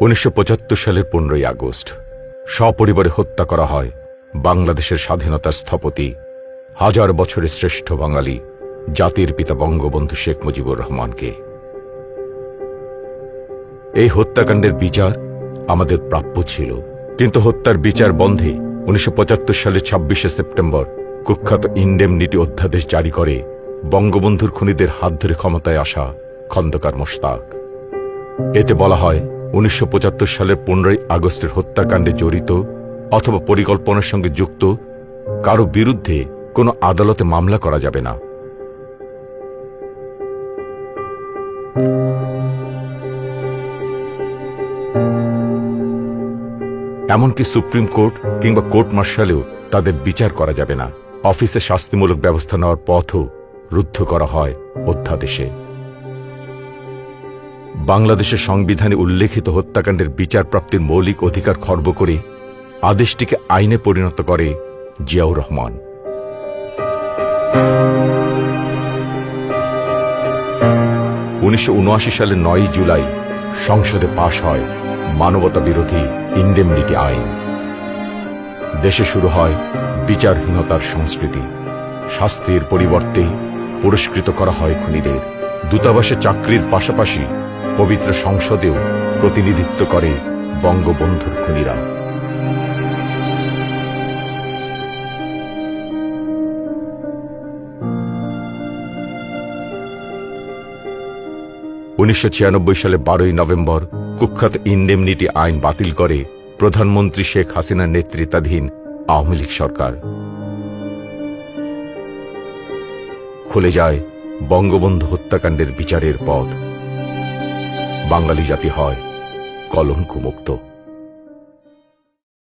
উনিশশো পঁচাত্তর সালের পনেরোই আগস্ট সপরিবারে হত্যা করা হয় বাংলাদেশের স্বাধীনতার স্থপতি, হাজার বছরের শ্রেষ্ঠ বাঙালি, জাতির পিতা বঙ্গবন্ধু শেখ মুজিবুর রহমানকে। এই হত্যাকাণ্ডের বিচার আমাদের প্রাপ্য ছিল। কিন্তু হত্যার বিচার বন্ধে উনিশশো পঁচাত্তর সালের ছাব্বিশে সেপ্টেম্বর কুখ্যাত ইন্ডেমনিটি অধ্যাদেশ জারি করে বঙ্গবন্ধুর খুনিদের হাত ধরে ক্ষমতায় আসা খন্দকার মোশতাক। এতে বলা হয় উনিশশো পঁচাত্তর সালের পনেরোই আগস্টের হত্যাকাণ্ডে জড়িত অথবা পরিকল্পনার সঙ্গে যুক্ত, কারও বিরুদ্ধে কোনো আদালতে মামলা করা যাবে না। এমনকি সুপ্রিম কোর্ট কিংবা কোর্ট মার্শালেও তাদের বিচার করা যাবে না। অফিসে শাস্তিমূলক ব্যবস্থা নেওয়ার পথও রুদ্ধ করা হয় অধ্যাদেশে। বাংলাদেশের সংবিধানে উল্লেখিত হত্যাকাণ্ডের বিচার প্রাপ্তির মৌলিক অধিকার খর্ব করে আদেশটিকে আইনে পরিণত করে জিয়াউর রহমান। উনিশশো উনআশি সালের নয় জুলাই সংসদে পাশ হয় মানবতা বিরোধী ইন্ডেমনিটি আইন। দেশে শুরু হয় বিচারহীনতার সংস্কৃতি। শাস্তির পরিবর্তে পুরস্কৃত করা হয় খুনিদের। দূতাবাসে চাকরির পাশাপাশি পবিত্র সংসদেও প্রতিনিধিত্ব করে বঙ্গবন্ধুর খুনিরা। উনিশশো সালে বারোই নভেম্বর কুখ্যাত ইন্ডেমনিটি আইন বাতিল করে প্রধানমন্ত্রী শেখ হাসিনার নেতৃত্বাধীন আওয়ামী লীগ সরকার। খুলে যায় বঙ্গবন্ধু হত্যাকাণ্ডের বিচারের পথ। বাঙালি জাতি হয় কলঙ্কমুক্ত।